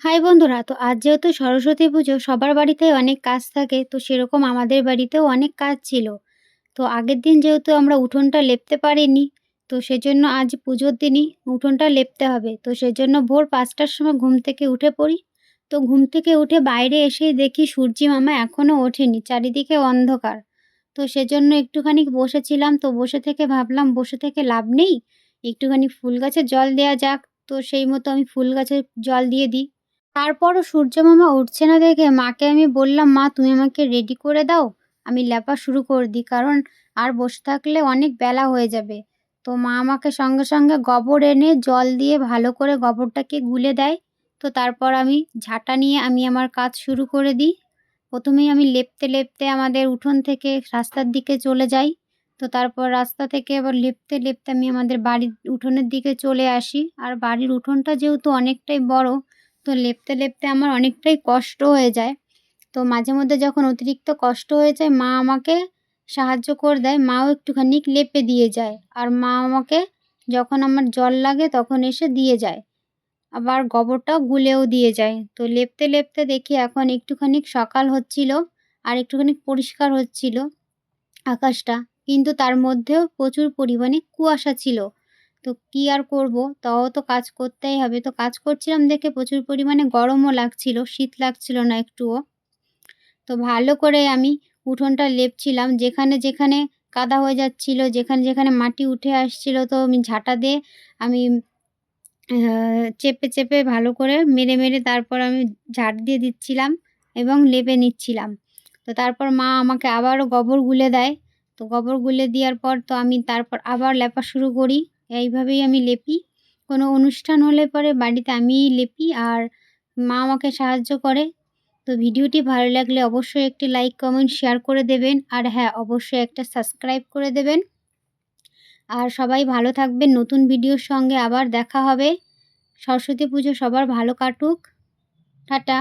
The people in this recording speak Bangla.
হাই বন্ধুরা, তো আজ যেহেতু সরস্বতী পুজো, সবার বাড়িতে অনেক কাজ থাকে, তো সেরকম আমাদের বাড়িতেও অনেক কাজ ছিল। তো আগের দিন যেহেতু আমরা উঠোনটা লেপতে পারিনি, তো সেজন্য আজ পুজোর দিনই উঠোনটা লেপতে হবে। তো সেজন্য ভোর পাঁচটার সময় ঘুম থেকে উঠে পড়ি। তো ঘুম থেকে উঠে বাইরে এসেই দেখি সূর্যি মামা এখনও ওঠেনি, চারিদিকে অন্ধকার। তো সেজন্য একটুখানি বসেছিলাম, তো বসে থেকে ভাবলাম, বসে থেকে লাভ নেই? একটুখানি ফুল গাছে জল দেওয়া যাক, তো সেই মতো আমি ফুল গাছে জল দিয়ে দিই। তারপরও সূর্য মামা উঠছে না দেখে মাকে আমি বললাম, মা, তুমি আমাকে রেডি করে দাও। আমি লেপা শুরু করে দিই, কারণ আর বসে থাকলে অনেক বেলা হয়ে যাবে। তো মা আমাকে সঙ্গে সঙ্গে গোবর এনে জল দিয়ে ভালো করে গোবরটাকে গুলে দেয়। তো তারপর আমি ঝাঁটা নিয়ে আমি আমার কাজ শুরু করে দিই। প্রথমেই আমি লেপতে লেপতে আমাদের উঠোন থেকে রাস্তার দিকে চলে যাই। তো তারপর রাস্তা থেকে আবার লেপতে লেপতে আমি আমাদের বাড়ির উঠোনের দিকে চলে আসি। আর বাড়ির উঠোনটা যেহেতু অনেকটাই বড় তো লেপতে লেপতে আমার অনেকটাই কষ্ট হয়ে যায়। তো মাঝে মধ্যে যখন অতিরিক্ত কষ্ট হয়ে যায়, মা আমাকে সাহায্য করে দেয়। মাও একটুখানি লেপে দিয়ে যায়। আর মা আমাকে যখন আমার জল লাগে তখন এসে দিয়ে যায়। আবার গোবরটাও গুলেও দিয়ে যায়। তো লেপতে লেপতে দেখি এখন একটুখানি সকাল হচ্ছিল আর একটুখানি পরিষ্কার হচ্ছিল আকাশটা। কিন্তু তার মধ্যেও প্রচুর পরিমাণে কুয়াশা ছিল। তো কী আর করব? তাও তো কাজ করতেই হবে। তো কাজ করছিলাম দেখে প্রচুর পরিমাণে গরমও লাগছিল, শীত লাগছিল না একটুও। তো ভালো করে আমি উঠোনটা লেপছিলাম। যেখানে যেখানে কাদা হয়ে যাচ্ছিল, যেখানে যেখানে মাটি উঠে আসছিল, তো আমি ঝাঁটা দিয়ে আমি চেপে চেপে ভালো করে মেরে মেরে তারপর আমি ঝাড় দিয়ে দিচ্ছিলাম এবং লেপে নিচ্ছিলাম। তো তারপর মা আমাকে আবারও গোবর গুলে দেয়। তো গোবর গুলে দেওয়ার পর তো আমি তারপর আবার লেপা শুরু করি। এইভাবেই আমি লেপি। কোনো অনুষ্ঠান হলে পরে বাড়িতে আমিই লেপি আর মা আমাকে সাহায্য করে। তো ভিডিওটি ভালো লাগলে অবশ্যই একটি লাইক, কমেন্ট, শেয়ার করে দেবেন। আর হ্যাঁ অবশ্যই একটা সাবস্ক্রাইব করে দেবেন। আর সবাই ভালো থাকবেন। নতুন ভিডিওর সঙ্গে আবার দেখা হবে। সরস্বতী পুজো সবার ভালো কাটুক। টাটা।